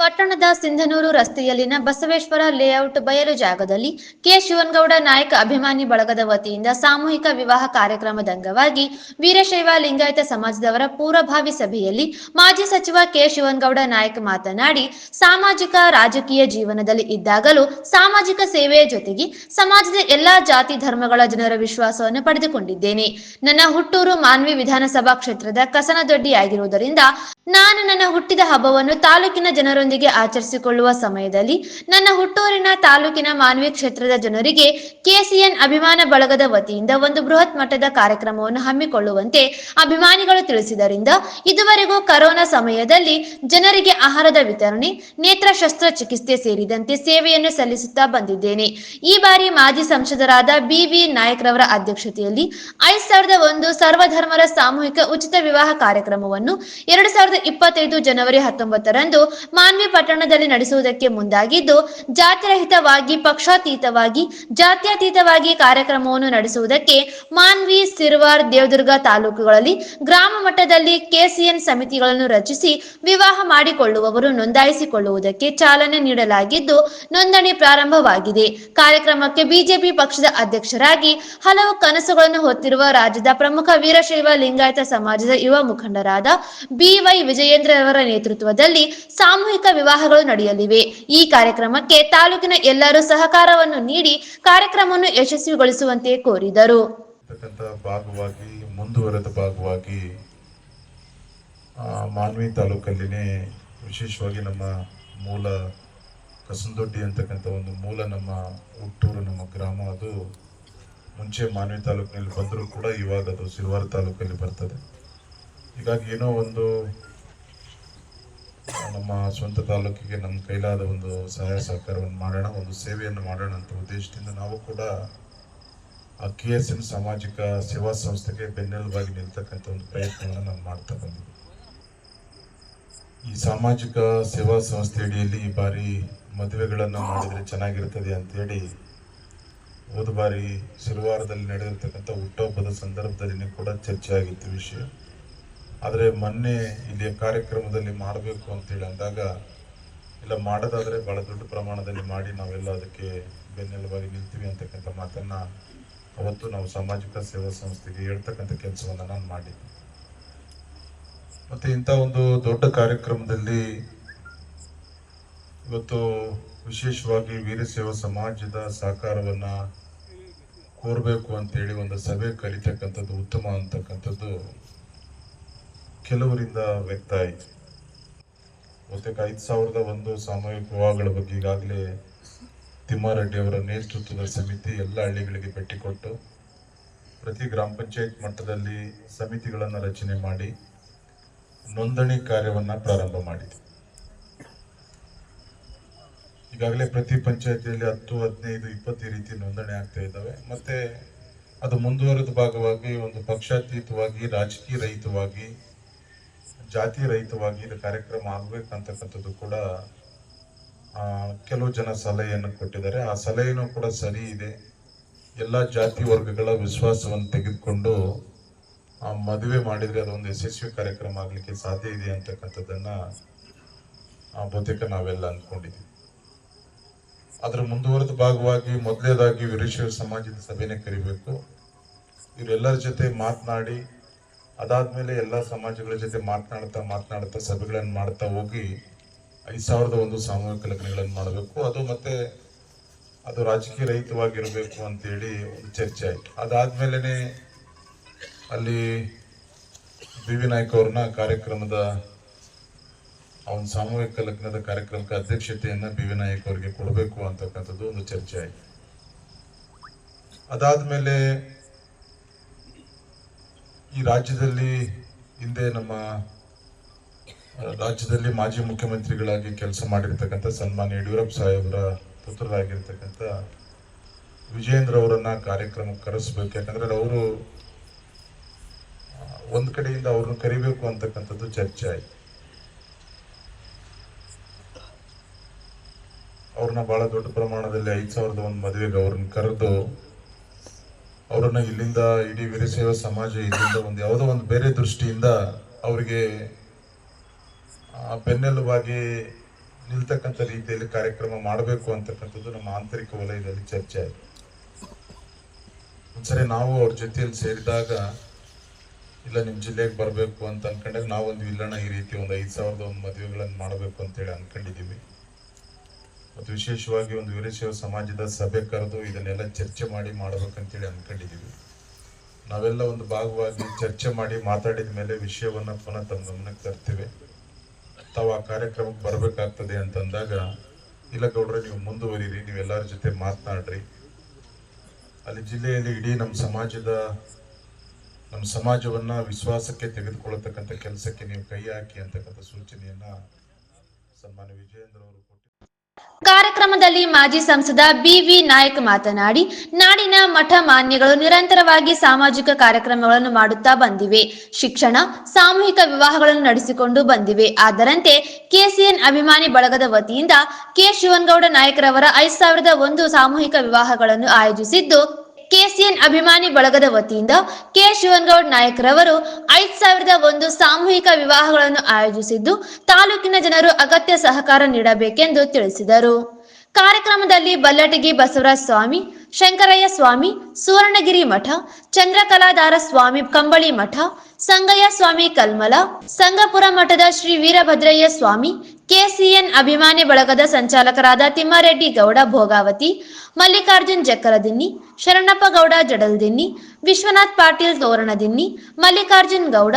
ಪಟ್ಟಣದ ಸಿಂಧನೂರು ರಸ್ತೆಯಲ್ಲಿನ ಬಸವೇಶ್ವರ ಲೇಔಟ್ ಬಯಲು ಜಾಗದಲ್ಲಿ ಕೆ. ಶಿವನ್ಗೌಡ ನಾಯಕ ಅಭಿಮಾನಿ ಬಳಗದ ವತಿಯಿಂದ ಸಾಮೂಹಿಕ ವಿವಾಹ ಕಾರ್ಯಕ್ರಮದ ಅಂಗವಾಗಿ ವೀರಶೈವ ಲಿಂಗಾಯತ ಸಮಾಜದವರ ಪೂರ್ವಭಾವಿ ಸಭೆಯಲ್ಲಿ ಮಾಜಿ ಸಚಿವ ಕೆ. ಶಿವನ್ಗೌಡ ನಾಯಕ್ ಮಾತನಾಡಿ, ಸಾಮಾಜಿಕ ರಾಜಕೀಯ ಜೀವನದಲ್ಲಿ ಇದ್ದಾಗಲೂ ಸಾಮಾಜಿಕ ಸೇವೆಯ ಜೊತೆಗೆ ಸಮಾಜದ ಎಲ್ಲಾ ಜಾತಿ ಧರ್ಮಗಳ ಜನರ ವಿಶ್ವಾಸವನ್ನು ಪಡೆದುಕೊಂಡಿದ್ದೇನೆ. ನನ್ನ ಹುಟ್ಟೂರು ಮಾನ್ವಿ ವಿಧಾನಸಭಾ ಕ್ಷೇತ್ರದ ಕಸನದೊಡ್ಡಿಯಾಗಿರುವುದರಿಂದ ನಾನು ನನ್ನ ಹುಟ್ಟಿದ ಹಬ್ಬವನ್ನು ತಾಲೂಕಿನ ಜನರೊಂದಿಗೆ ಆಚರಿಸಿಕೊಳ್ಳುವ ಸಮಯದಲ್ಲಿ ನನ್ನ ಹುಟ್ಟೂರಿನ ತಾಲೂಕಿನ ಮಾನ್ವಿ ಕ್ಷೇತ್ರದ ಜನರಿಗೆ ಕೆಸಿಎನ್ ಅಭಿಮಾನ ಬಳಗದ ವತಿಯಿಂದ ಒಂದು ಬೃಹತ್ ಮಟ್ಟದ ಕಾರ್ಯಕ್ರಮವನ್ನು ಹಮ್ಮಿಕೊಳ್ಳುವಂತೆ ಅಭಿಮಾನಿಗಳು ತಿಳಿಸಿದರಿಂದ ಇದುವರೆಗೂ ಕರೋನಾ ಸಮಯದಲ್ಲಿ ಜನರಿಗೆ ಆಹಾರದ ವಿತರಣೆ, ನೇತ್ರ ಶಸ್ತ್ರಚಿಕಿತ್ಸೆ ಸೇರಿದಂತೆ ಸೇವೆಯನ್ನು ಸಲ್ಲಿಸುತ್ತಾ ಬಂದಿದ್ದೇನೆ. ಈ ಬಾರಿ ಮಾಜಿ ಸಂಸದರಾದ ಬಿವಿ ನಾಯಕ್ರವರ ಅಧ್ಯಕ್ಷತೆಯಲ್ಲಿ ಐದ್ ಸಾವಿರದ ಒಂದು ಸರ್ವಧರ್ಮರ ಸಾಮೂಹಿಕ ಉಚಿತ ವಿವಾಹ ಕಾರ್ಯಕ್ರಮವನ್ನು ಎರಡು ಸಾವಿರದ ಇಪ್ಪತ್ತೈದು ಜನವರಿ ಹತ್ತೊಂಬತ್ತರಂದು ಮಾನ್ವಿ ಪಟ್ಟಣದಲ್ಲಿ ನಡೆಸುವುದಕ್ಕೆ ಮುಂದಾಗಿದ್ದು, ಜಾತಿರಹಿತವಾಗಿ, ಪಕ್ಷಾತೀತವಾಗಿ, ಜಾತ್ಯತೀತವಾಗಿ ಕಾರ್ಯಕ್ರಮವನ್ನು ನಡೆಸುವುದಕ್ಕೆ ಮಾನ್ವಿ ಸಿರ್ವಾರ್ ದೇವದುರ್ಗ ತಾಲೂಕುಗಳಲ್ಲಿ ಗ್ರಾಮ ಮಟ್ಟದಲ್ಲಿ ಕೆಸಿಎನ್ ಸಮಿತಿಗಳನ್ನು ರಚಿಸಿ ವಿವಾಹ ಮಾಡಿಕೊಳ್ಳುವವರು ನೋಂದಾಯಿಸಿಕೊಳ್ಳುವುದಕ್ಕೆ ಚಾಲನೆ ನೀಡಲಾಗಿದ್ದು, ನೋಂದಣಿ ಪ್ರಾರಂಭವಾಗಿದೆ. ಕಾರ್ಯಕ್ರಮಕ್ಕೆ ಬಿಜೆಪಿ ಪಕ್ಷದ ಅಧ್ಯಕ್ಷರಾಗಿ ಹಲವು ಕನಸುಗಳನ್ನು ಹೊತ್ತಿರುವ ರಾಜ್ಯದ ಪ್ರಮುಖ ವೀರಶೈವ ಲಿಂಗಾಯತ ಸಮಾಜದ ಯುವ ಮುಖಂಡರಾದ ಬಿವೈ ವಿಜಯೇಂದ್ರ ಅವರ ನೇತೃತ್ವದಲ್ಲಿ ಸಾಮೂಹಿಕ ವಿವಾಹಗಳು ನಡೆಯಲಿವೆ. ಈ ಕಾರ್ಯಕ್ರಮಕ್ಕೆ ತಾಲೂಕಿನ ಎಲ್ಲರೂ ಸಹಕಾರವನ್ನು ನೀಡಿ ಕಾರ್ಯಕ್ರಮವನ್ನು ಯಶಸ್ವಿಗೊಳಿಸುವಂತೆ ಕೋರಿದರು. ಭಾಗವಾಗಿ, ಮುಂದುವರೆದ ಭಾಗವಾಗಿ ಮಾನ್ವಿ ತಾಲೂಕಲ್ಲಿನೇ ವಿಶೇಷವಾಗಿ ನಮ್ಮ ಮೂಲ ಕಸಂದೊಡ್ಡಿ ಅಂತಕ್ಕಂಥ ಒಂದು ಮೂಲ ನಮ್ಮ ಹುಟ್ಟೂರು ನಮ್ಮ ಗ್ರಾಮ ಅದು ಮುಂಚೆ ಮಾನ್ವಿ ತಾಲೂಕಿನಲ್ಲಿ ಬಂದರೂ ಕೂಡ ಇವಾಗ ಅದು ಸಿಲ್ವಾರ ತಾಲೂಕಲ್ಲಿ ಬರ್ತದೆ. ಹೀಗಾಗಿ ಏನೋ ಒಂದು ನಮ್ಮ ಸ್ವಂತ ತಾಲೂಕಿಗೆ ನಮ್ಮ ಕೈಲಾದ ಒಂದು ಸಹಾಯ ಸಹಕಾರವನ್ನು ಮಾಡೋಣ, ಒಂದು ಸೇವೆಯನ್ನು ಮಾಡೋಣ ಅಂತ ಉದ್ದೇಶದಿಂದ ನಾವು ಕೂಡ ಆ ಕೆ ಎಸ್ ಎಂ ಸಾಮಾಜಿಕ ಸೇವಾ ಸಂಸ್ಥೆಗೆ ಬೆನ್ನೆಲುಬಾಗಿ ನಿಲ್ತಕ್ಕಂಥ ಒಂದು ಪ್ರಯತ್ನವನ್ನು ನಾವು ಮಾಡ್ತಾ ಬಂದಿದ್ದೆ ಈ ಸಾಮಾಜಿಕ ಸೇವಾ ಸಂಸ್ಥೆ ಅಡಿಯಲ್ಲಿ ಈ ಬಾರಿ ಮದುವೆಗಳನ್ನು ಮಾಡಿದರೆ ಚೆನ್ನಾಗಿರ್ತದೆ ಅಂತೇಳಿ ಹೋದ ಬಾರಿ ಶುರುವಾರದಲ್ಲಿ ನಡೆದಿರ್ತಕ್ಕಂಥ ಹುಟ್ಟುಹಬ್ಬದ ಸಂದರ್ಭದಲ್ಲಿ ಕೂಡ ಚರ್ಚೆ ಆಗಿತ್ತು ವಿಷಯ. ಆದರೆ ಮೊನ್ನೆ ಇಲ್ಲಿಯ ಕಾರ್ಯಕ್ರಮದಲ್ಲಿ ಮಾಡಬೇಕು ಅಂತೇಳಿ ಅಂದಾಗ, ಇಲ್ಲ ಮಾಡೋದಾದರೆ ಭಾಳ ದೊಡ್ಡ ಪ್ರಮಾಣದಲ್ಲಿ ಮಾಡಿ ನಾವೆಲ್ಲ ಅದಕ್ಕೆ ಬೆನ್ನೆಲುಬಾಗಿ ನಿಲ್ತೀವಿ ಅಂತಕ್ಕಂಥ ಮಾತನ್ನು ಅವತ್ತು ನಾವು ಸಾಮಾಜಿಕ ಸೇವಾ ಸಂಸ್ಥೆಗೆ ಹೇಳ್ತಕ್ಕಂಥ ಕೆಲಸವನ್ನು ನಾನು ಮಾಡಿದ್ದೆ. ಮತ್ತು ಇಂಥ ಒಂದು ದೊಡ್ಡ ಕಾರ್ಯಕ್ರಮದಲ್ಲಿ ಇವತ್ತು ವಿಶೇಷವಾಗಿ ವೀರಶೈವ ಸಮಾಜದ ಸಹಕಾರವನ್ನು ಕೋರಬೇಕು ಅಂತೇಳಿ ಒಂದು ಸಭೆ ಕರಿತಕ್ಕಂಥದ್ದು ಉತ್ತಮ ಅಂತಕ್ಕಂಥದ್ದು ಕೆಲವರಿಂದ ವ್ಯಕ್ತ ಆಯಿತು. ಬಹುತೇಕ ಐದು ಸಾವಿರದ ಒಂದು ಸಾಮೂಹಿಕ ವಿವಾಹಗಳ ಬಗ್ಗೆ ಈಗಾಗಲೇ ತಿಮ್ಮಾರೆಡ್ಡಿ ಅವರ ನೇತೃತ್ವದ ಸಮಿತಿ ಎಲ್ಲ ಹಳ್ಳಿಗಳಿಗೆ ಭೇಟಿ ಕೊಟ್ಟು ಪ್ರತಿ ಗ್ರಾಮ ಪಂಚಾಯತ್ ಮಟ್ಟದಲ್ಲಿ ಸಮಿತಿಗಳನ್ನು ರಚನೆ ಮಾಡಿ ನೋಂದಣಿ ಕಾರ್ಯವನ್ನ ಪ್ರಾರಂಭ ಮಾಡಿದೆ. ಈಗಾಗಲೇ ಪ್ರತಿ ಪಂಚಾಯತಿಯಲ್ಲಿ ಹತ್ತು, ಹದಿನೈದು, ಇಪ್ಪತ್ತು ರೀತಿ ನೋಂದಣಿ ಆಗ್ತಾ ಇದ್ದಾವೆ. ಮತ್ತೆ ಅದು ಮುಂದುವರೆದ ಭಾಗವಾಗಿ ಒಂದು ಪಕ್ಷಾತೀತವಾಗಿ, ರಾಜಕೀಯ ರಹಿತವಾಗಿ ಜಾತಿ ರಹಿತವಾಗಿ ಇದು ಕಾರ್ಯಕ್ರಮ ಆಗ್ಬೇಕಂತಕ್ಕಂಥದ್ದು ಕೂಡ ಕೆಲವು ಜನ ಸಲಹೆಯನ್ನು ಕೊಟ್ಟಿದ್ದಾರೆ. ಆ ಸಲಹೆಯೂ ಕೂಡ ಸರಿ ಇದೆ. ಎಲ್ಲ ಜಾತಿ ವರ್ಗಗಳ ವಿಶ್ವಾಸವನ್ನು ತೆಗೆದುಕೊಂಡು ಮದುವೆ ಮಾಡಿದರೆ ಅದೊಂದು ಯಶಸ್ವಿ ಕಾರ್ಯಕ್ರಮ ಆಗಲಿಕ್ಕೆ ಸಾಧ್ಯ ಇದೆ ಅಂತಕ್ಕಂಥದ್ದನ್ನು ಆ, ಬಹುತೇಕ ನಾವೆಲ್ಲ ಅಂದ್ಕೊಂಡಿದ್ದೀವಿ. ಅದರ ಮುಂದುವರೆದ ಭಾಗವಾಗಿ ಮೊದಲನೇದಾಗಿ ವೀರಶೈವ ಸಮಾಜದ ಸಭೆನೇ ಕರಿಬೇಕು. ಇವರೆಲ್ಲರ ಜೊತೆ ಮಾತನಾಡಿ ಅದಾದ್ಮೇಲೆ ಎಲ್ಲ ಸಮಾಜಗಳ ಜೊತೆ ಮಾತನಾಡ್ತಾ ಮಾತನಾಡ್ತಾ ಸಭೆಗಳನ್ನು ಮಾಡ್ತಾ ಹೋಗಿ ಐದು ಸಾವಿರದ ಒಂದು ಸಾಮೂಹಿಕ ಲಗ್ನಗಳನ್ನು ಮಾಡಬೇಕು. ಅದು ಮತ್ತೆ ಅದು ರಾಜಕೀಯ ರಹಿತವಾಗಿರಬೇಕು ಅಂತೇಳಿ ಒಂದು ಚರ್ಚೆ ಆಯಿತು. ಅದಾದ್ಮೇಲೆ ಅಲ್ಲಿ ಬಿ ವಿ ನಾಯ್ಕ ಅವ್ರನ್ನ ಕಾರ್ಯಕ್ರಮದ ಅವನ ಸಾಮೂಹಿಕ ಲಗ್ನದ ಕಾರ್ಯಕ್ರಮಕ್ಕೆ ಅಧ್ಯಕ್ಷತೆಯನ್ನ ಬಿ ವಿ ನಾಯಕ್ ಅವರಿಗೆ ಕೊಡಬೇಕು ಅಂತಕ್ಕಂಥದ್ದು ಒಂದು ಚರ್ಚೆ ಆಯಿತು. ಅದಾದ್ಮೇಲೆ ಈ ರಾಜ್ಯದಲ್ಲಿ ಹಿಂದೆ ನಮ್ಮ ರಾಜ್ಯದಲ್ಲಿ ಮಾಜಿ ಮುಖ್ಯಮಂತ್ರಿಗಳಾಗಿ ಕೆಲಸ ಮಾಡಿರ್ತಕ್ಕಂಥ ಸನ್ಮಾನ್ಯ ಯಡಿಯೂರಪ್ಪ ಸಾಹೇಬರ ಪುತ್ರರಾಗಿರ್ತಕ್ಕಂಥ ವಿಜೇಂದ್ರ ಅವರನ್ನು ಕಾರ್ಯಕ್ರಮಕ್ಕೆ ಕರೆಸ್ಬೇಕು. ಯಾಕಂದರೆ ಅವರು ಒಂದು ಕಡೆಯಿಂದ ಅವ್ರನ್ನ ಕರಿಬೇಕು ಅಂತಕ್ಕಂಥದ್ದು ಚರ್ಚೆ ಆಯ್ತು. ಅವ್ರನ್ನ ಬಹಳ ದೊಡ್ಡ ಪ್ರಮಾಣದಲ್ಲಿ ಐದು ಸಾವಿರದ ಒಂದು ಮದುವೆಗೆ ಅವ್ರನ್ನ ಕರೆದು ಅವರನ್ನ ಇಲ್ಲಿಂದ ಇಡೀ ವೀರಶೈವ ಸಮಾಜ ಇಲ್ಲಿಂದ ಒಂದು ಯಾವುದೋ ಒಂದು ಬೇರೆ ದೃಷ್ಟಿಯಿಂದ ಅವರಿಗೆ ಬೆನ್ನೆಲುವಾಗಿ ನಿಲ್ತಕ್ಕಂಥ ರೀತಿಯಲ್ಲಿ ಕಾರ್ಯಕ್ರಮ ಮಾಡಬೇಕು ಅಂತಕ್ಕಂಥದ್ದು ನಮ್ಮ ಆಂತರಿಕ ವಲಯದಲ್ಲಿ ಚರ್ಚೆ ಆಯಿತು. ಒಂದ್ಸರಿ ನಾವು ಅವ್ರ ಜೊತೆಯಲ್ಲಿ ಸೇರಿದಾಗ, ಇಲ್ಲ ನಿಮ್ಮ ಜಿಲ್ಲೆಗೆ ಬರಬೇಕು ಅಂತ ಅನ್ಕೊಂಡಾಗ ನಾವೊಂದು, ಇಲ್ಲಣ್ಣ, ಈ ರೀತಿ ಒಂದು ಐದು ಸಾವಿರದ ಒಂದು ಮದುವೆಗಳನ್ನು ಮಾಡಬೇಕು ಅಂತೇಳಿ ಅನ್ಕೊಂಡಿದ್ದೀವಿ. ಮತ್ತು ವಿಶೇಷವಾಗಿ ಒಂದು ವೀರಶೈವ ಸಮಾಜದ ಸಭೆ ಕರೆದು ಇದನ್ನೆಲ್ಲ ಚರ್ಚೆ ಮಾಡಿ ಮಾಡಬೇಕಂತೇಳಿ ಅಂದ್ಕೊಂಡಿದ್ದೀವಿ. ನಾವೆಲ್ಲ ಒಂದು ಭಾಗವಾಗಿ ಚರ್ಚೆ ಮಾಡಿ ಮಾತಾಡಿದ ಮೇಲೆ ವಿಷಯವನ್ನ ಪುನಃ ತಮ್ಮ ಗಮನಕ್ಕೆ ತರ್ತೇವೆ. ತಾವು ಆ ಕಾರ್ಯಕ್ರಮಕ್ಕೆ ಬರಬೇಕಾಗ್ತದೆ ಅಂತಂದಾಗ, ಇಲ್ಲ ಗೌಡ್ರೆ, ನೀವು ಮುಂದುವರಿರಿ ನೀವೆಲ್ಲರ ಜೊತೆ ಮಾತನಾಡ್ರಿ. ಅಲ್ಲಿ ಜಿಲ್ಲೆಯಲ್ಲಿ ಇಡೀ ನಮ್ಮ ಸಮಾಜದ, ನಮ್ಮ ಸಮಾಜವನ್ನ ವಿಶ್ವಾಸಕ್ಕೆ ತೆಗೆದುಕೊಳ್ಳತಕ್ಕಂಥ ಕೆಲಸಕ್ಕೆ ನೀವು ಕೈ ಹಾಕಿ ಅಂತಕ್ಕಂಥ ಸೂಚನೆಯನ್ನ ಸನ್ಮಾನ್ಯ ವಿಜಯೇಂದ್ರ ಅವರು ಕಾರ್ಯಕ್ರಮದಲ್ಲಿ ಮಾಜಿ ಸಂಸದ ಬಿವಿ ನಾಯಕ್ ಮಾತನಾಡಿ, ನಾಡಿನ ಮಠ ಮಾನ್ಯಗಳು ನಿರಂತರವಾಗಿ ಸಾಮಾಜಿಕ ಕಾರ್ಯಕ್ರಮಗಳನ್ನು ಮಾಡುತ್ತಾ ಬಂದಿವೆ. ಶಿಕ್ಷಣ, ಸಾಮೂಹಿಕ ವಿವಾಹಗಳನ್ನು ನಡೆಸಿಕೊಂಡು ಬಂದಿವೆ. ಅದರಂತೆ ಕೆಸಿಎನ್ ಅಭಿಮಾನಿ ಬಳಗದ ವತಿಯಿಂದ ಕೆ ಶಿವನಗೌಡ ನಾಯಕರವರ ಐದು ಸಾವಿರದ ಒಂದು ಸಾಮೂಹಿಕ ವಿವಾಹಗಳನ್ನು ಆಯೋಜಿಸಿದ್ದು ಕೆಸಿಎನ್ ಅಭಿಮಾನಿ ಬಳಗದ ವತಿಯಿಂದ ಕೆ ಶಿವನ್ಗೌಡ ನಾಯಕರವರು ಐದ್ ಸಾವಿರದ ಒಂದು ಸಾಮೂಹಿಕ ವಿವಾಹಗಳನ್ನು ಆಯೋಜಿಸಿದ್ದು ತಾಲೂಕಿನ ಜನರು ಅಗತ್ಯ ಸಹಕಾರ ನೀಡಬೇಕೆಂದು ತಿಳಿಸಿದರು. ಕಾರ್ಯಕ್ರಮದಲ್ಲಿ ಬಲ್ಲಟಗಿ ಬಸವರಾಜ ಸ್ವಾಮಿ, ಶಂಕರಯ್ಯ ಸ್ವಾಮಿ, ಸುವರ್ಣಗಿರಿ ಮಠ ಚಂದ್ರಕಲಾಧಾರ ಸ್ವಾಮಿ ಕಂಬಳಿ ಮಠ ಸಂಗಯ್ಯ ಸ್ವಾಮಿ ಕಲ್ಮಲ, ಸಂಗಪುರ ಮಠದ ಶ್ರೀ ವೀರಭದ್ರಯ್ಯ ಸ್ವಾಮಿ, ಕೆಸಿಎನ್ ಅಭಿಮಾನಿ ಬಳಗದ ಸಂಚಾಲಕರಾದ ತಿಮ್ಮಾರೆಡ್ಡಿ ಗೌಡ ಭೋಗಾವತಿ, ಮಲ್ಲಿಕಾರ್ಜುನ್ ಜಕ್ಕರದಿನ್ನಿ, ಶರಣಪ್ಪ ಗೌಡ ಜಡಲ್ದಿನ್ನಿ, ವಿಶ್ವನಾಥ್ ಪಾಟೀಲ್ ತೋರಣದಿನ್ನಿ, ಮಲ್ಲಿಕಾರ್ಜುನ್ ಗೌಡ,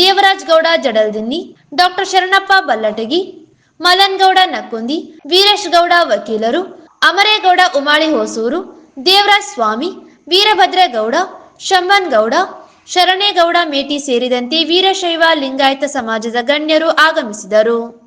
ದೇವರಾಜ್ ಗೌಡ ಜಡಲ್ದಿನ್ನಿ, ಡಾಕ್ಟರ್ ಶರಣಪ್ಪ ಬಲ್ಲಟಗಿ, ಮಲನ್ ಗೌಡ ನಕ್ಕುಂದಿ, ವೀರೇಶ್ ಗೌಡ ವಕೀಲರು, ಅಮರೇಗೌಡ ಉಮಾಳಿ ಹೊಸೂರು, ದೇವರಾಜ್ ಸ್ವಾಮಿ, ವೀರಭದ್ರೇಗೌಡ ಶಂಬನ್ ಗೌಡ ಶರಣೇಗೌಡ ಮೇಟಿ ಸೇರಿದಂತೆ ವೀರಶೈವ ಲಿಂಗಾಯತ ಸಮಾಜದ ಗಣ್ಯರು ಆಗಮಿಸಿದರು.